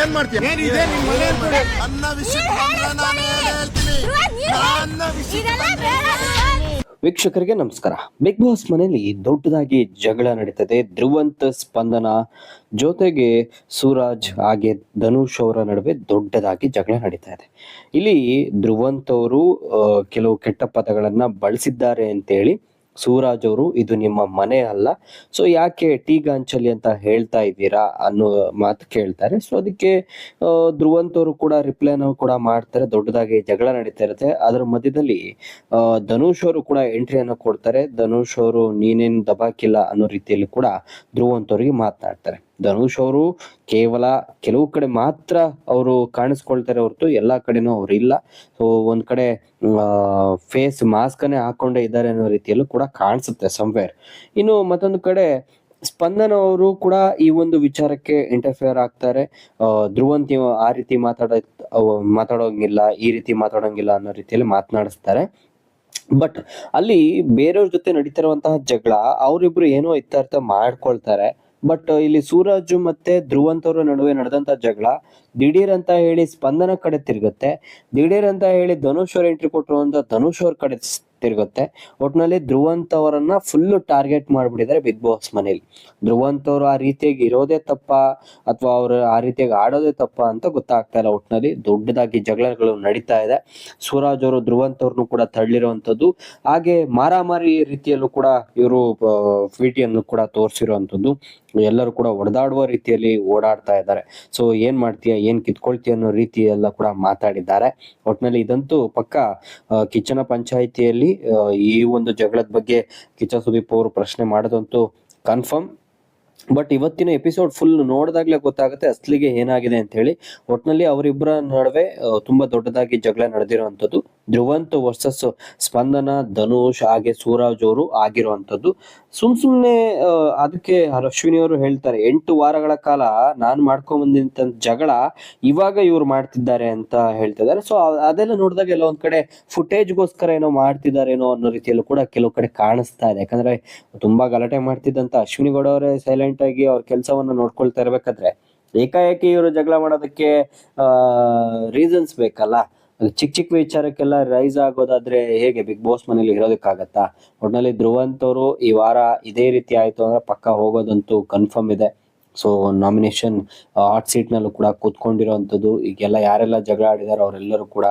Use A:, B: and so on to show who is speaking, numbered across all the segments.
A: ಏನ್ ಮಾಡ್ತೀಯ? ವಿಷಯ
B: ವೀಕ್ಷಕರಿಗೆ ನಮಸ್ಕಾರ. ಬಿಗ್ ಬಾಸ್ ಮನೆಯಲ್ಲಿ ದೊಡ್ಡದಾಗಿ ಜಗಳ ನಡೀತದೆ. ಧ್ರುವಂತ ಸ್ಪಂದನ ಜೊತೆಗೆ ಸೂರಾಜ್ ಹಾಗೆ ಧನುಷ್ ಅವರ ನಡುವೆ ದೊಡ್ಡದಾಗಿ ಜಗಳ ನಡೀತಾ ಇದೆ. ಇಲ್ಲಿ ಧ್ರುವಂತ್ ಅವರು ಕೆಲವು ಕೆಟ್ಟ ಪದಗಳನ್ನ ಬಳಸಿದ್ದಾರೆ ಅಂತೇಳಿ ಸೂರಾಜ್ ಅವರು, ಇದು ನಿಮ್ಮ ಮನೆ ಅಲ್ಲ. ಸೊ ಯಾಕೆ ಟೀ ಗಾಂಚಲಿ ಅಂತ ಹೇಳ್ತಾ ಇದ್ದೀರಾ ಅನ್ನೋ ಮಾತು ಕೇಳ್ತಾರೆ. ಸೊ ಅದಕ್ಕೆ ಧ್ರುವಂತ್ ಅವರು ಕೂಡ ರಿಪ್ಲೈನ ಕೂಡ ಮಾಡ್ತಾರೆ. ದೊಡ್ಡದಾಗಿ ಜಗಳ ನಡೀತಾ ಇರುತ್ತೆ. ಅದರ ಮಧ್ಯದಲ್ಲಿ ಧನುಷ್ ಅವರು ಕೂಡ ಎಂಟ್ರಿಯನ್ನು ಕೊಡ್ತಾರೆ. ಧನುಷ್ ಅವರು, ನೀನೇನು ದಬಾಕಿಲ್ಲ ಅನ್ನೋ ರೀತಿಯಲ್ಲಿ ಕೂಡ ಧ್ರುವಂತವರಿಗೆ ಮಾತನಾಡ್ತಾರೆ. ಧನುಷ್ ಅವರು ಕೇವಲ ಕೆಲವು ಕಡೆ ಮಾತ್ರ ಅವರು ಕಾಣಿಸ್ಕೊಳ್ತಾರೆ ಹೊರತು ಎಲ್ಲ ಕಡೆನೂ ಅವರು ಇಲ್ಲ. ಸೊ ಒಂದ್ ಕಡೆ ಫೇಸ್ ಮಾಸ್ಕನ್ನೇ ಹಾಕೊಂಡೇ ಇದ್ದಾರೆ ಅನ್ನೋ ರೀತಿಯಲ್ಲೂ ಕೂಡ ಕಾಣಿಸುತ್ತೆ ಸಂವೇರ್ ಇನ್ನು ಮತ್ತೊಂದು ಕಡೆ, ಸ್ಪಂದನ ಅವರು ಕೂಡ ಈ ಒಂದು ವಿಚಾರಕ್ಕೆ ಇಂಟರ್ಫಿಯರ್ ಆಗ್ತಾರೆ. ಧ್ರುವಂತ್ ಆ ರೀತಿ ಮಾತಾಡ ಮಾತಾಡೋಂಗಿಲ್ಲ, ಈ ರೀತಿ ಮಾತಾಡೋಂಗಿಲ್ಲ ಅನ್ನೋ ರೀತಿಯಲ್ಲಿ ಮಾತನಾಡಿಸ್ತಾರೆ. ಬಟ್ ಅಲ್ಲಿ ಬೇರೆಯವ್ರ ಜೊತೆ ನಡೀತಿರುವಂತಹ ಜಗಳ ಅವರಿಬ್ರು ಏನೋ ಇತ್ಯರ್ಥ ಮಾಡ್ಕೊಳ್ತಾರೆ. ಬಟ್ ಇಲ್ಲಿ ಸೂರಜ್ ಮತ್ತೆ ಧ್ರುವಂತ್ ಅವರ ನಡುವೆ ನಡೆದಂತ ಜಗಳ ದಿಢೀರ್ ಅಂತ ಹೇಳಿ ಸ್ಪಂದನ ಕಡೆ ತಿರುಗುತ್ತೆ. ದಿಢೀರ್ ಅಂತ ಹೇಳಿ ಧನುಷ್ ಅವ್ರ ಎಂಟ್ರಿ ಕೊಟ್ಟರು ಅಂತ ಧನುಷ್ ಅವ್ರ ಕಡೆ ತಿರುಗುತ್ತೆ. ಒಟ್ನಲ್ಲಿ ಧ್ರುವಂತ್ ಅವರನ್ನ ಫುಲ್ ಟಾರ್ಗೆಟ್ ಮಾಡ್ಬಿಟ್ಟಿದ್ದಾರೆ ಬಿಗ್ ಬಾಸ್ ಮನೇಲಿ. ಧ್ರುವಂತ್ ಅವರು ಆ ರೀತಿಯಾಗಿ ಇರೋದೇ ತಪ್ಪ ಅಥವಾ ಅವರು ಆ ರೀತಿಯಾಗಿ ಆಡೋದೇ ತಪ್ಪ ಅಂತ ಗೊತ್ತಾಗ್ತಾ ಇಲ್ಲ. ಒಟ್ನಲ್ಲಿ ದೊಡ್ಡದಾಗಿ ಜಗಳಗಳು ನಡೀತಾ ಇದೆ. ಸೂರಾಜ್ ಅವರು ಧ್ರುವಂತ್ ಅವ್ರನ್ನು ಕೂಡ ತಳ್ಳಿರುವಂಥದ್ದು. ಹಾಗೆ ಮಾರಾಮಾರಿ ರೀತಿಯಲ್ಲೂ ಕೂಡ ಇವರು ವಿಟಿಯನ್ನು ಕೂಡ ತೋರಿಸಿರುವಂತದ್ದು ಎಲ್ಲರೂ ಕೂಡ ಹೊಡೆದಾಡುವ ರೀತಿಯಲ್ಲಿ ಓಡಾಡ್ತಾ ಇದ್ದಾರೆ. ಸೊ ಏನ್ ಮಾಡ್ತೀಯ, ಏನ್ ಕಿತ್ಕೊಳ್ತೀಯ ಅನ್ನೋ ರೀತಿ ಎಲ್ಲ ಕೂಡ ಮಾತಾಡಿದ್ದಾರೆ. ಒಟ್ನಲ್ಲಿ ಇದಂತೂ ಪಕ್ಕ ಕಿಚ್ಚನ ಪಂಚಾಯಿತಿಯಲ್ಲಿ ಈ ಒಂದು ಜಗಳದ ಬಗ್ಗೆ ಕಿಚ್ಚ ಸುದೀಪ್ ಅವರು ಪ್ರಶ್ನೆ ಮಾಡೋದಂತೂ ಕನ್ಫರ್ಮ್ ಬಟ್ ಇವತ್ತಿನ ಎಪಿಸೋಡ್ ಫುಲ್ ನೋಡಿದಾಗ್ಲೇ ಗೊತ್ತಾಗುತ್ತೆ ಅಸ್ಲಿಗೆ ಏನಾಗಿದೆ ಅಂತ ಹೇಳಿ. ಒಟ್ನಲ್ಲಿ ಅವರಿಬ್ಬರ ನಡುವೆ ತುಂಬಾ ದೊಡ್ಡದಾಗಿ ಜಗಳ ನಡೆದಿರುವಂತದ್ದು. ಧ್ರುವಂತ್ ವರ್ಸಸ್ ಸ್ಪಂದನ, ಧನುಷ್, ಹಾಗೆ ಸೂರಜ್ ಅವರು ಆಗಿರುವಂಥದ್ದು. ಸುಮ್ ಸುಮ್ನೆ ಅದಕ್ಕೆ ಅಶ್ವಿನಿ ಅವರು ಹೇಳ್ತಾರೆ, ಎಂಟು ವಾರಗಳ ಕಾಲ ನಾನು ಮಾಡ್ಕೊಂಡ್ ಬಂದಿದ್ದ ಜಗಳ ಇವಾಗ ಇವ್ರು ಮಾಡ್ತಿದ್ದಾರೆ ಅಂತ ಹೇಳ್ತಿದ್ದಾರೆ. ಸೊ ಅದೆಲ್ಲ ನೋಡಿದಾಗ ಎಲ್ಲ ಒಂದ್ ಕಡೆ ಫುಟೇಜ್ಗೋಸ್ಕರ ಏನೋ ಮಾಡ್ತಿದಾರೇನೋ ಅನ್ನೋ ರೀತಿಯಲ್ಲೂ ಕೂಡ ಕೆಲವು ಕಡೆ ಕಾಣಿಸ್ತಾ ಇದೆ. ಯಾಕಂದ್ರೆ ತುಂಬಾ ಗಲಾಟೆ ಮಾಡ್ತಿದ್ದಂತ ಅಶ್ವಿನಿ ಗೌಡ ಅವರೇ ಸೈಲೆಂಟ್ ಆಗಿ ಅವ್ರ ಕೆಲಸವನ್ನ ನೋಡ್ಕೊಳ್ತಾ ಇರ್ಬೇಕಾದ್ರೆ ಏಕಾಏಕಿ ಇವರು ಜಗಳ ಮಾಡೋದಕ್ಕೆ, ಆ ರೀಸನ್ಸ್ ಬೇಕಲ್ಲ. ಚಿಕ್ಕ ಚಿಕ್ಕ ವಿಚಾರಕ್ಕೆಲ್ಲ ರೈಸ್ ಆಗೋದಾದ್ರೆ ಹೇಗೆ ಬಿಗ್ ಬಾಸ್ ಮನೇಲಿ ಇರೋದಕ್ಕಾಗತ್ತಾ? ಒಟ್ನಲ್ಲಿ ಧ್ರುವಂತ್ ಅವರು ಈ ವಾರ ಇದೇ ರೀತಿ ಆಯ್ತು ಅಂದ್ರೆ ಪಕ್ಕ ಹೋಗೋದಂತೂ ಕನ್ಫರ್ಮ್ ಇದೆ. ಸೊ ನಾಮಿನೇಷನ್ ಹಾಟ್ ಸೀಟ್ನಲ್ಲೂ ಕೂಡ ಕೂತ್ಕೊಂಡಿರೋವಂಥದ್ದು ಈಗೆಲ್ಲ ಯಾರೆಲ್ಲ ಜಗಳ ಆಡಿದಾರೋ ಅವರೆಲ್ಲರೂ ಕೂಡ.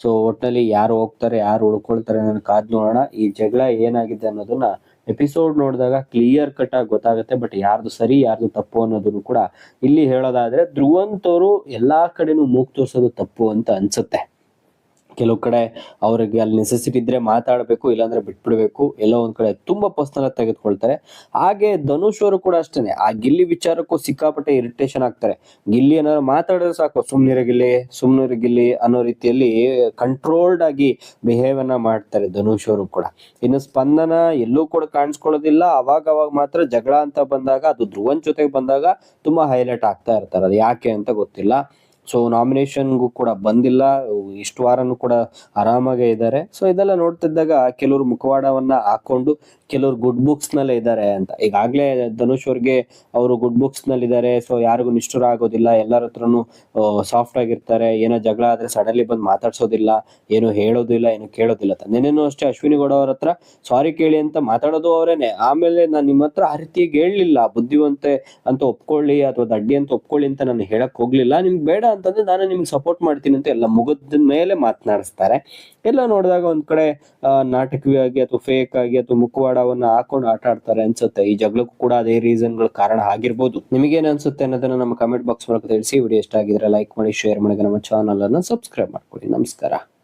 B: ಸೊ ಒಟ್ಟಿನಲ್ಲಿ ಯಾರು ಹೋಗ್ತಾರೆ, ಯಾರು ಉಳ್ಕೊಳ್ತಾರೆ ಅನ್ನೋ ಕಾದ್ ನೋಡೋಣ. ಈ ಜಗಳ ಏನಾಗಿದೆ ಅನ್ನೋದನ್ನ ಎಪಿಸೋಡ್ ನೋಡಿದಾಗ ಕ್ಲಿಯರ್ ಕಟ್ ಆಗಿ ಗೊತ್ತಾಗುತ್ತೆ. ಬಟ್ ಯಾರ್ದು ಸರಿ, ಯಾರ್ದು ತಪ್ಪು ಅನ್ನೋದನ್ನು ಕೂಡ ಇಲ್ಲಿ ಹೇಳೋದಾದ್ರೆ ಧ್ರುವಂತವರು ಎಲ್ಲಾ ಕಡೆನೂ ಮೂಗ್ ತೋರಿಸೋದು ತಪ್ಪು ಅಂತ ಅನ್ಸುತ್ತೆ. ಕೆಲವು ಕಡೆ ಅವ್ರಿಗೆ ಅಲ್ಲಿ ನೆಸೆಸಿಟಿ ಇದ್ರೆ ಮಾತಾಡಬೇಕು, ಇಲ್ಲಾಂದ್ರೆ ಬಿಟ್ಬಿಡ್ಬೇಕು, ಎಲ್ಲೋ ಒಂದ್ ಕಡೆ ತುಂಬಾ ಪರ್ಸನಲ್ ತೆಗೆದುಕೊಳ್ತಾರೆ. ಹಾಗೆ ಧನುಷ್ ಅವರು ಕೂಡ ಅಷ್ಟೇನೆ. ಆ ಗಿಲ್ಲಿ ವಿಚಾರಕ್ಕೂ ಸಿಕ್ಕಾಪಟ್ಟೆ ಇರಿಟೇಷನ್ ಆಗ್ತಾರೆ. ಗಿಲ್ಲಿ ಏನಾದ್ರು ಮಾತಾಡಿದ್ರೆ ಸಾಕು. ಸುಮ್ನಿರ ಗಿಲ್ಲಿ ಸುಮ್ನಿರ ಗಿಲ್ಲಿ ಅನ್ನೋ ರೀತಿಯಲ್ಲಿ ಕಂಟ್ರೋಲ್ಡ್ ಆಗಿ ಬಿಹೇವ್ ಅನ್ನ ಮಾಡ್ತಾರೆ ಧನುಷ್ ಅವರು ಕೂಡ. ಇನ್ನು ಸ್ಪಂದನ ಎಲ್ಲೂ ಕೂಡ ಕಾಣಿಸ್ಕೊಳ್ಳೋದಿಲ್ಲ. ಅವಾಗ ಅವಾಗ ಮಾತ್ರ ಜಗಳ ಅಂತ ಬಂದಾಗ, ಅದು ಧ್ರುವನ್ ಜೊತೆಗೆ ಬಂದಾಗ ತುಂಬಾ ಹೈಲೈಟ್ ಆಗ್ತಾ ಇರ್ತಾರೆ. ಅದು ಯಾಕೆ ಅಂತ ಗೊತ್ತಿಲ್ಲ. ಸೊ ನಾಮಿನೇಷನ್ಗೂ ಕೂಡ ಬಂದಿಲ್ಲ. ಇಷ್ಟು ವಾರನೂ ಕೂಡ ಆರಾಮಾಗೇ ಇದ್ದಾರೆ. ಸೊ ಇದೆಲ್ಲ ನೋಡ್ತಿದ್ದಾಗ ಕೆಲವರು ಮುಖವಾಡವನ್ನ ಹಾಕೊಂಡು ಕೆಲವರು ಗುಡ್ ಬುಕ್ಸ್ ನಲ್ಲೇ ಇದ್ದಾರೆ ಅಂತ. ಈಗಾಗ್ಲೇ ಧನುಷ್ ಅವ್ರಿಗೆ ಅವರು ಗುಡ್ ಬುಕ್ಸ್ನಲ್ಲಿ ಇದ್ದಾರೆ ಸೊ ಯಾರಿಗೂ ನಿಷ್ಠುರ ಆಗೋದಿಲ್ಲ. ಎಲ್ಲರ ಹತ್ರನು ಸಾಫ್ಟ್ ಆಗಿರ್ತಾರೆ. ಏನೋ ಜಗಳ ಆದ್ರೆ ಸಡನ್ಲಿ ಬಂದು ಮಾತಾಡ್ಸೋದಿಲ್ಲ. ಏನು ಹೇಳೋದಿಲ್ಲ, ಏನು ಕೇಳೋದಿಲ್ಲ ಅಂತ. ನೆನ್ನೆನೂ ಅಷ್ಟೇ ಅಶ್ವಿನಿ ಗೌಡ ಅವ್ರ ಹತ್ರ ಸಾರಿ ಕೇಳಿ ಅಂತ ಮಾತಾಡೋದು ಅವರೇನೆ. ಆಮೇಲೆ ನಾನು ನಿಮ್ಮ ಹತ್ರ ಆ ರೀತಿಯಾಗಿ ಹೇಳಲಿಲ್ಲ. ಬುದ್ಧಿವಂತೆ ಅಂತ ಒಪ್ಕೊಳ್ಳಿ ಅಥವಾ ದಡ್ಡಿ ಅಂತ ಒಪ್ಕೊಳ್ಳಿ ಅಂತ ನಾನು ಹೇಳಕ್ ಹೋಗ್ಲಿಲ್ಲ. ನಿಮ್ಗೆ ಬೇಡ ಅಂತಂದ್ರೆ ನಾನು ನಿಮ್ಗೆ ಸಪೋರ್ಟ್ ಮಾಡ್ತೀನಿ ಅಂತ ಎಲ್ಲ ಮುಗಿದ ಮೇಲೆ ಮಾತನಾಡಿಸ್ತಾರೆ. ಎಲ್ಲ ನೋಡಿದಾಗ ಒಂದ್ ಕಡೆ ನಾಟಕೀಯವಾಗಿ ಅಥವಾ ಫೇಕ್ ಆಗಿ ಅಥವಾ ಮುಖವಾಡವನ್ನ ಹಾಕೊಂಡು ಆಟ ಆಡ್ತಾರೆ ಅನ್ಸುತ್ತೆ. ಈ ಜಗಳಕ್ಕೂ ಕೂಡ ಅದೇ ರೀಸನ್ಗಳ ಕಾರಣ ಆಗಿರ್ಬೋದು. ನಿಮಗೇನು ಅನ್ಸುತ್ತೆ ಅನ್ನೋದನ್ನ ನಮ್ಮ ಕಮೆಂಟ್ ಬಾಕ್ಸ್ ಮೂಲಕ ತಿಳಿಸಿ. ವಿಡಿಯೋ ಇಷ್ಟ ಆಗಿದ್ರೆ ಲೈಕ್ ಮಾಡಿ ಶೇರ್ ಮಾಡಿ, ನಮ್ಮ ಚಾನಲ್ ಅನ್ನ ಸಬ್ಸ್ಕ್ರೈಬ್ ಮಾಡ್ಕೊಳ್ಳಿ. ನಮಸ್ಕಾರ.